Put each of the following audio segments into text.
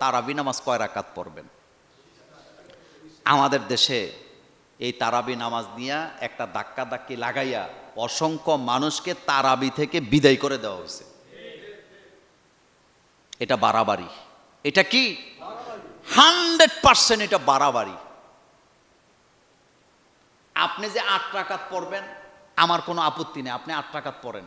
তারাবি নামাজ কয় রাকাত পড়বেন? আমাদের দেশে এই তারাবি নামাজ নিয়ে একটা ধাক্কা ধাক্কি লাগাইয়া অসংখ্য মানুষকে তারাবি থেকে বিদায় করে দেওয়া হয়েছে। এটা বাড়াবাড়ি। এটা কি? হান্ড্রেড পার্সেন্ট এটা বাড়াবাড়ি। আপনি যে আট টাকাত পড়বেন, আমার কোনো আপত্তি নেই, আপনি আট টাকাত পড়েন।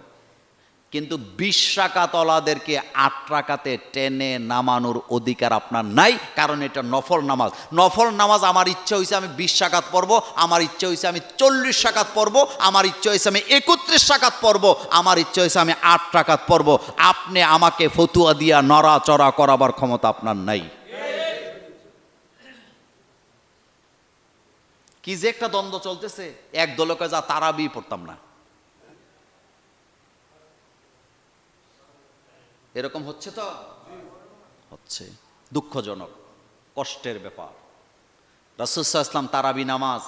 কিন্তু বিশ টাকাতলাদেরকে আট টাকাতে টেনে নামানোর অধিকার আপনার নাই, কারণ এটা নফল নামাজ। নফল নামাজ আমার ইচ্ছা হয়েছে আমি বিশ টাকাত পড়ব, আমার ইচ্ছা হয়েছে আমি চল্লিশ টাকাত পড়ব, আমার ইচ্ছা হয়েছে আমি একত্রিশ টাকাত পড়ব, আমার ইচ্ছা হয়েছে আমি আট টাকাত পড়ব। আপনি আমাকে ফতুয়া দিয়া নড়াচড়া করাবার ক্ষমতা আপনার নাই। কি যে একটা দ্বন্দ্ব চলতেছে, এক দলকে যা তারাবি পড়তাম না। এরকম হচ্ছে তো? হচ্ছে। দুঃখজনক, কষ্টের ব্যাপার। রাসুসাহ ইসলাম তারাবি নামাজ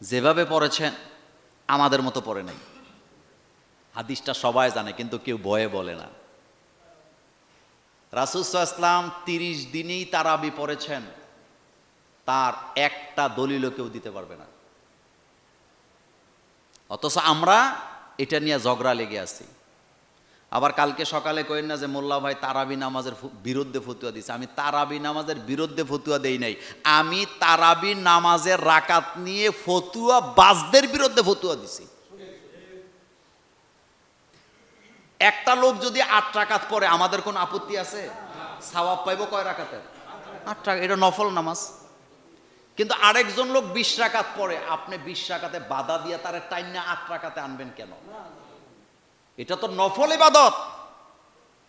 যেভাবে পড়েছেন, আমাদের মতো পড়ে নাই। হাদিসটা সবাই জানে, কিন্তু কেউ ভয়ে বলে না। রাসুসাহ ইসলাম তিরিশ দিনেই তারাবি পড়েছেন, তার একটা দলিলও কেউ দিতে পারবে না। অথচ আমরা এটা নিয়ে ঝগড়া লেগে আছি। আবার কালকে সকালে কইন না যে মোল্লা ভাই তারাবি নামাজের বিরুদ্ধে ফতুয়া দিছে। আমি তারাবি নামাজের বিরুদ্ধে ফতুয়া দেই নাই। আমি তারাবি নামাজের রাকাত নিয়ে ফতুয়া বাজদের বিরুদ্ধে ফতুয়া দিছি। একটা লোক যদি আট রাকাত পরে আমাদের কোন আপত্তি আছে? সওয়াব পাইব কয় রাকাতের? আট টাকা এটা নফল নামাজ। কিন্তু আরেকজন লোক বিশ রাকাত পরে আপনি বিশ রাকাতে বাধা দিয়ে তার টাইম না আট রাকাতে আনবেন কেন? এটা তো নফল ইবাদত।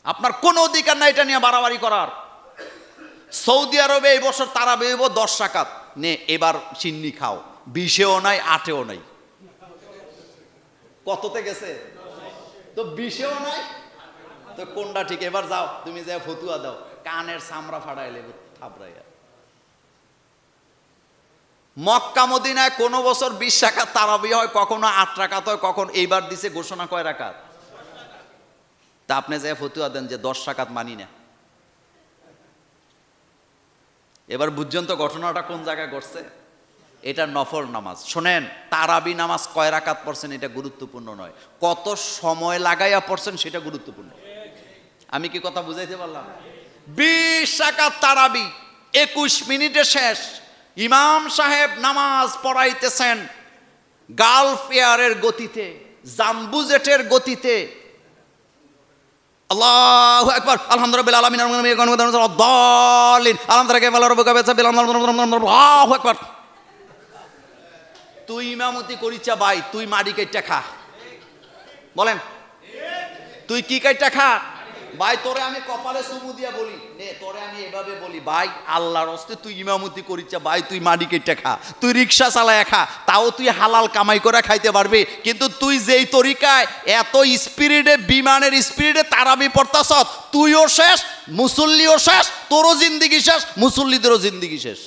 আপনার কোনো অধিকার নাই এটা নিয়ে বাড়াবাড়ি করার। সৌদি আরবে এই বছর তারা বেব দশ টাকাত নে, এবার চিন্নি খাও। বিশেও নাই, আটেও নাই। কততে গেছে? তো বিশেও নাই। তো কোনটা ঠিক? এবার যাও, তুমি যা ফতুয়া দাও। কানের সামরা ফাড়াইলে থাপড়াইয়া। মক্কা, মদিনায় কোনো বছর বিশ টাকা তারাবি হয়, কখনো আট টাকাত হয়, কখন এইবার দিছে, ঘোষণা কয় রাকাত? তা আপনি যে ফতুয়া দেন যে দশ টাকাত মানি না। এবার বুঝছেন তো ঘটনাটা কোন জায়গায় ঘটছে? এটা নফল নামাজ। শোনেন, তারাবি নামাজ কয় রাকাত পড়ছেন এটা গুরুত্বপূর্ণ নয়। কত সময় লাগাইয়া পড়ছেন সেটা গুরুত্বপূর্ণ। আমি কি কথা বুঝাইতে পারলাম? বিশ রাকাত তারাবি, একুশ মিনিটে শেষ। ইমাম সাহেব নামাজ পড়াইতেছেন গালফ এয়ারের গতিতে, জাম্বুজেটের গতিতে আল্লাহু আকবার, আলহামদুলিল্লাহ আলামিন আলমিন আলহামদুলিল্লাহ আকবার। তুই ইমামতি করিছা ভাই, তুই মাড়ি কেটটা খা। বলেন। তুই কি কাইটা খা? ভাই, তোরে আমি কপালে চুমু দিয়া বলি। নে, তোরে আমি এভাবে বলি, ভাই, আল্লাহর হস্তে তুই ইমামতি করিচ্ছা, ভাই, তুই মাটি কেটে খা, তুই রিক্সা চালায় খা, তাও তুই হালাল কামাই করে খাইতে পারবি, কিন্তু তুই যেই তরিকায় এত স্পিরিডে বিমানের স্পিরিডে তারাবি পড়তাস তুইও শেষ, মুসল্লিও শেষ, তোরও জিন্দিগি শেষ, মুসল্লিদেরও জিন্দিগি শেষ।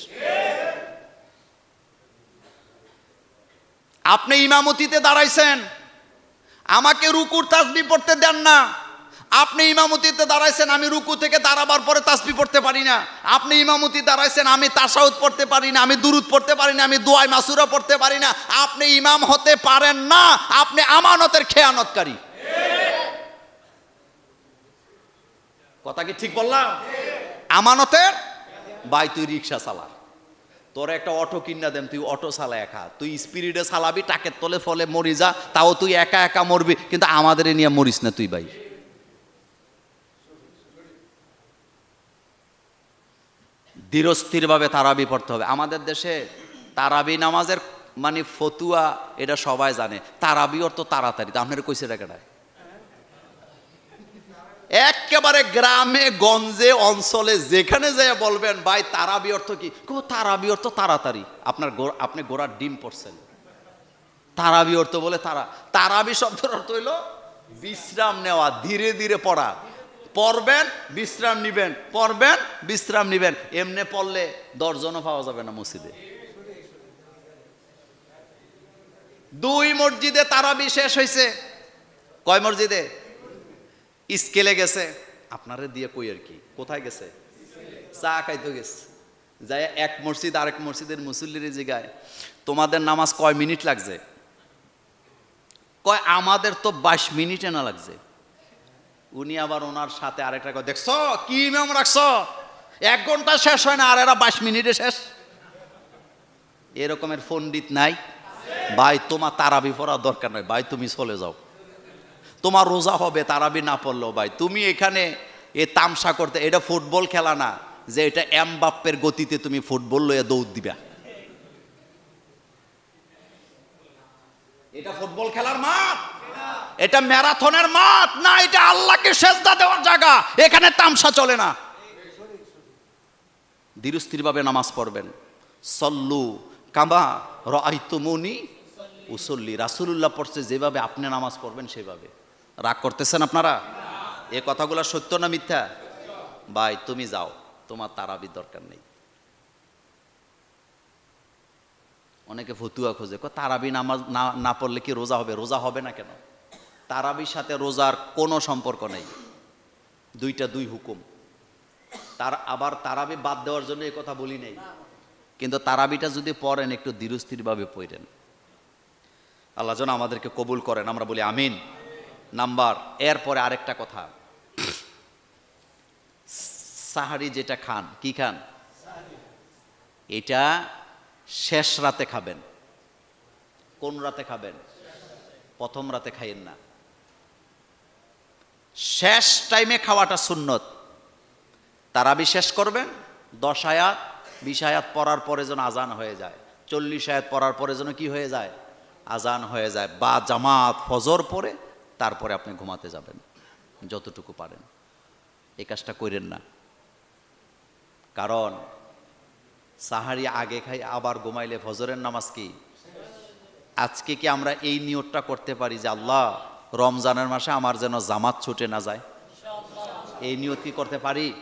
আপনি ইমামতিতে দাঁড়াইছেন, আমাকে রুকুর তাসবি পড়তে দেন না। আপনি ইমামতিতে দাঁড়াইছেন, আমি রুকু থেকে দাঁড়াবার পরে তাসবি পড়তে পারি না। আপনি ইমামতি দাঁড়াইছেন, আমি তাসাউদ পড়তে পারি না, আমি দুরুদ পড়তে পারি না, আমি দোয়াই মাসুরা পড়তে পারি না। আপনি ইমাম হতে পারেন না, আপনি আমানতের খেয়ানতকারী। কথা কি ঠিক বললাম? আমানতের ভাই, তুই রিক্সা চালা তোর একটা অটো কিনা দেন, তুই অটো চালা একা তুই স্পিরিডে চালাবি, টাকের তলে ফলে মরি যা, তাও তুই একা একা মরবি, কিন্তু আমাদের নিয়ে মরিস না তুই ভাই। ধীরস্থিরভাবে তারাবি পড়তে হবে। আমাদের দেশে তারাবি নামাজের মানে ফতুয়া এটা সবাই জানে। তারাবি অর্থ তাড়াতাড়ি। তা আপনার কইছে টাকাটায় একেবারে গ্রামে, গঞ্জে, অঞ্চলে যেখানে যেয়ে বলবেন, ভাই, তারাবি অর্থ কি? তারাবি অর্থ তাড়াতাড়ি। আপনার আপনি গোড়ার ডিম পড়ছেন। তারাবি অর্থ বলে তারা। তারাবি শব্দের অর্থ হইল বিশ্রাম নেওয়া, ধীরে ধীরে পড়া। পড়বেন, বিশ্রাম নিবেন, পড়বেন, বিশ্রাম নিবেন। এমনে পড়লে দশজনও পাওয়া যাবে না মসজিদে। দুই মসজিদে তারাবি শেষ হয়েছে কয় মসজিদে? স্কেলে গেছে। আপনারে দিয়ে কই আর কি? কোথায় গেছে? চা খাইতে গেছে। যাই এক মসজিদ আরেক মসজিদের মুসল্লির জিগায়, তোমাদের নামাজ কয় মিনিট লাগছে? কয়, আমাদের তো বাইশ মিনিটে না লাগছে। উনি আবার ওনার সাথে আরেকটা কথা, দেখছ? কি ইমাম রাখছো? এক ঘণ্টা শেষ হয় না, আর এরা বাইশ মিনিটে শেষ। এরকমের পণ্ডিত নাই। ভাই, তোমার তারাবি পড়ার দরকার নাই। ভাই, তুমি চলে যাও। তোমার রোজা হবে, তারাবি না পড়লেও ভাই। তুমি এখানে এ তামসা করতে, এটা ফুটবল খেলা না, যে এটা এম এমবাপ্পের গতিতে তুমি ফুটবল লয়ে দৌড় দিবা। এটা ফুটবল খেলার মাঠ। এটা ম্যারাথনের মাঠ, না, এটা আল্লাহকে সেজদা দেওয়ার জায়গা। এখানে তামসা চলে না। ধীরস্থিরভাবে নামাজ পড়বেন। সল্লু কামা রাইতুমুনি উসল্লি। রাসূলুল্লাহ পড়ছে যেভাবে আপনি নামাজ পড়বেন সেভাবে। রাগ করতেছেন আপনারা? এ কথাগুলো সত্য না মিথ্যা? ভাই, তুমি যাও। তোমার তারাবির দরকার নেই। অনেকে ফতুয়া খোঁজে। তারাবি নামাজ না না পড়লে কি রোজা হবে? রোজা হবে না কেন? তারাবির সাথে রোজার কোনো সম্পর্ক নেই। দুইটা দুই হুকুম। তার আবার তারাবি বাদ দেওয়ার জন্য এই কথা বলি নেই। কিন্তু তারাবিটা যদি পড়েন, একটু ধীরস্থিরভাবে পড়েন। আল্লাহ যেন আমাদেরকে কবুল করেন। আমরা বলি আমিন। নাম্বার, এরপরে আরেকটা কথা। সাহারি যেটা খান, কি খান? এটা শেষ রাতে খাবেন। কোন রাতে খাবেন? প্রথম রাতে খাইয়েন না। শেষ টাইমে খাওয়াটা সুন্নত। তারাবি শেষ করবেন দশ আয়াত, বিশ আয়াত পড়ার পরে যেন আজান হয়ে যায়। চল্লিশ আয়াত পড়ার পরে যেন কি হয়ে যায়? আজান হয়ে যায়। বা জামাত ফজর পরে তারপরে আপনি ঘুমাতে যাবেন। যতটুকু পারেন। এই কাজটা করেন না। কারণ, সাহারি আগে খাই, আবার ঘুমাইলে ফজরের নামাজ কি? আজকে কি আমরা এই নিয়তটা করতে পারি যে আল্লাহ রমজানের মাসে আমার যেন জামাত ছুটে না যায়। এই নিয়ত কি করতে পারি?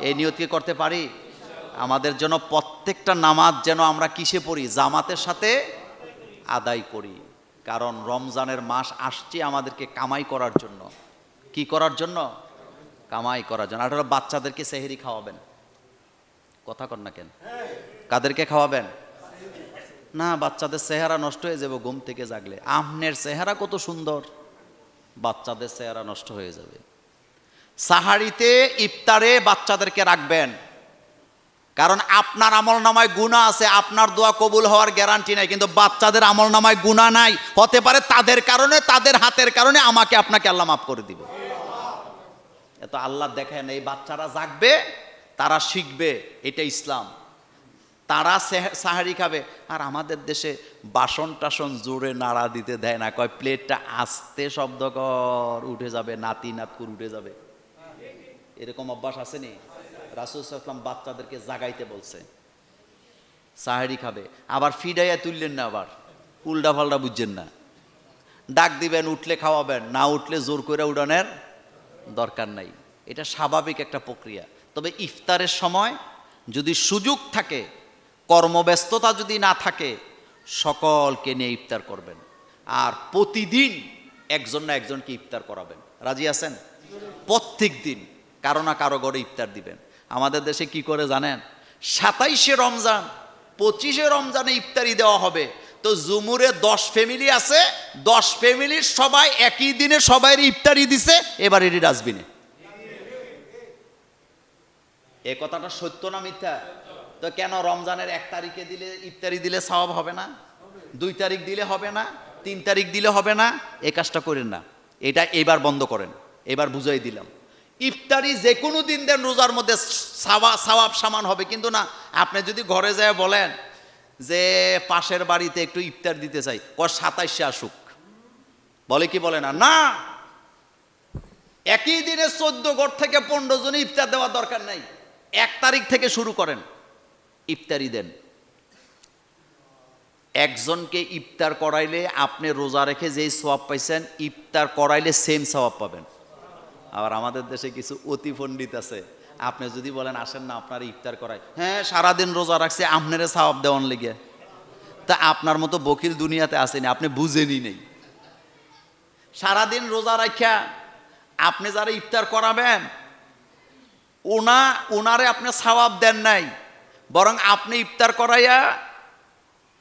এই নিয়ত কি করতে পারি? আমাদের জন্য প্রত্যেকটা নামাজ যেন আমরা কিসে পড়ি? জামাতের সাথে আদায় করি। কারণ রমজানের মাস আসছে আমাদেরকে কামাই করার জন্য। কি করার জন্য? কামাই করার জন্য। আর বাচ্চাদেরকে সেহেরি খাওয়াবেন। কথা কর না কেন? কাদেরকে খাওয়াবেন? না, বাচ্চাদের চেহারা নষ্ট হয়ে যাবে ঘুম থেকে জাগলে। আমনের চেহারা কত সুন্দর। বাচ্চাদের চেহারা নষ্ট হয়ে যাবে। সাহারিতে, ইফতারে বাচ্চাদেরকে রাখবেন। কারণ আপনার আমল নামায় গুণা আছে, আপনার দোয়া কবুল হওয়ার গ্যারান্টি নাই, কিন্তু বাচ্চাদের আমল নামায় গুণা নাই। হতে পারে তাদের কারণে, তাদের হাতের কারণে আমাকে আপনাকে আল্লাহ মাফ করে দিবে। এত আল্লাহ দেখেন, এই বাচ্চারা জাগবে, তারা শিখবে, এটা ইসলাম। তারা সাহারি খাবে। আর আমাদের দেশে বাসন টাসন জোরে নাড়া দিতে দেয় না। কয়, প্লেটটা আস্তে শব্দ কর, উঠে যাবে, নাতি, নাতকুর উঠে যাবে। এরকম অভ্যাস আসেনি রাসুল সাল্লাম বাচ্চাদেরকে জাগাইতে বলছে। সাহারি খাবে। আবার ফিডাইয়া তুললেন না আবার। উল্টা পাল্টা বুঝছেন না। ডাক দিবেন, উঠলে খাওয়াবেন, না উঠলে জোর করে উড়ানের দরকার নাই। এটা স্বাভাবিক একটা প্রক্রিয়া। তবে ইফতারের সময় যদি সুযোগ থাকে কর্মব্যস্ততা যদি না থাকে, সকলকে নিয়ে ইফতার করবেন। আর প্রতিদিন একজন না একজনকে ইফতার করাবেন। রাজি আছেন? প্রত্যেক দিন কারও না কারও ঘরে ইফতার দিবেন। আমাদের দেশে কি করে জানেন? সাতাইশে রমজান, পঁচিশে রমজানে ইফতারি দেওয়া হবে। তো জুমুরে দশ ফ্যামিলি আছে, দশ ফ্যামিলির সবাই একই দিনে সবাই ইফতারি দিছে, এবার এটি ডাস্টবিনে। এ কথাটা সত্য না মিথ্যা? তো কেন রমজানের এক তারিখে দিলে ইফতারি দিলে সওয়াব হবে না? দুই তারিখ দিলে হবে না, তিন তারিখ দিলে হবে না? এ কাজটা করেন না। এটা এবার বন্ধ করেন। এবার বুঝাই দিলাম। ইফতারি যে কোনো দিন দেন রোজার মধ্যে সাওয়া, সাওয়াব সামান হবে। কিন্তু না, আপনি যদি ঘরে যায় বলেন যে পাশের বাড়িতে একটু ইফতার দিতে চাই ও সাতাইশে আসুক। বলে কি বলে না? না! একই দিনে চোদ্দ ঘর থেকে পনেরো জনে ইফতার দেওয়ার দরকার নাই। এক তারিখ থেকে শুরু করেন। ইফতারি দেন। একজনকে ইফতার করাইলে আপনি রোজা রেখে যেই সওয়াব পাইছেন, ইফতার করাইলে সেম সওয়াব পাবেন। আবার আমাদের দেশে কিছু অতি পণ্ডিত আছে। আপনি যদি বলেন, আসেন না, আপনার ইফতার করাই। হ্যাঁ সারাদিন রোজা রাখছে, আপনারে সওয়াব দেওয়ান লেগে। তা আপনার মতো বকিল দুনিয়াতে আসেনি, আপনি বুঝেনি নেই। সারাদিন রোজা রাখা আপনি যারা ইফতার করাবেন, ওনা, ওনারে আপনি সওয়াব দেন নাই। বরং আপনি ইফতার করাইয়া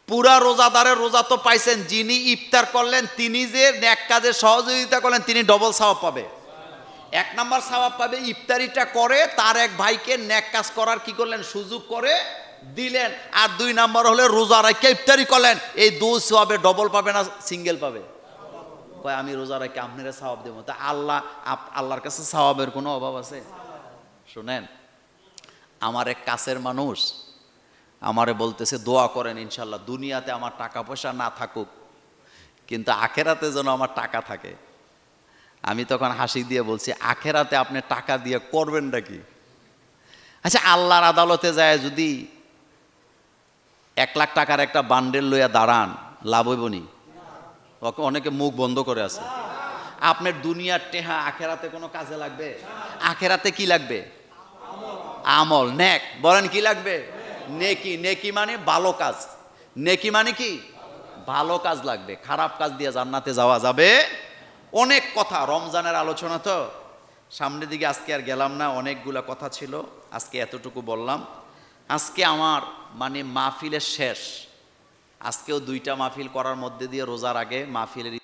পুরা রোজাদারের রোজা তো পাইছেন, যিনি ইফতার করলেন তিনি যে ন্যাক কাজে সহযোগিতা করলেন, তিনি ডবল সওয়াব পাবে। এক নাম্বার সওয়াব পাবে, ইফতারিটা করে তার এক ভাইকে ন্যাক কাজ করার কি করলেন, সুযোগ করে দিলেন। আর দুই নাম্বার হলে রোজা রাখে ইফতারি করলেন, এই দু সওয়াবে ডবল পাবে না সিঙ্গেল পাবে? কয়, আমি রোজা রাখে আপনারা সওয়াব দেবো। তা আল্লাহ আল্লাহর কাছে সওয়াবের কোনো অভাব আছে? শোনেন আমার এক কাছের মানুষ আমারে বলতেছে, দোয়া করেন ইনশাল্লাহ, দুনিয়াতে আমার টাকা পয়সা না থাকুক, কিন্তু আখেরাতে যেন আমার টাকা থাকে। আমি তখন হাসি দিয়ে বলছি, আখেরাতে আপনি টাকা দিয়ে করবেন নাকি আচ্ছা আল্লাহর আদালতে যায় যদি এক লাখ টাকার একটা বান্ডেল লইয়া দাঁড়ান, লাভ হইব নি? অনেকে মুখ বন্ধ করে আছে। আপনার দুনিয়ার টেহা আখেরাতে কোনো কাজে লাগবে? আখেরাতে কি লাগবে? আমল, নেক। বলেন কি লাগবে? নেকি নেকি মানে ভালো কাজ। নেকি মানে কি? ভালো কাজ লাগবে। খারাপ কাজ দিয়ে জান্নাতে যাওয়া যাবে। অনেক কথা, রমজানের আলোচনা তো। সামনের দিকে আজকে আর গেলাম না, অনেকগুলা কথা ছিল। আজকে এতটুকু বললাম। আজকে আমার মানে মাহফিলের শেষ। আজকেও দুইটা মাহফিল করার মধ্যে দিয়ে রোজার আগে মাহফিলের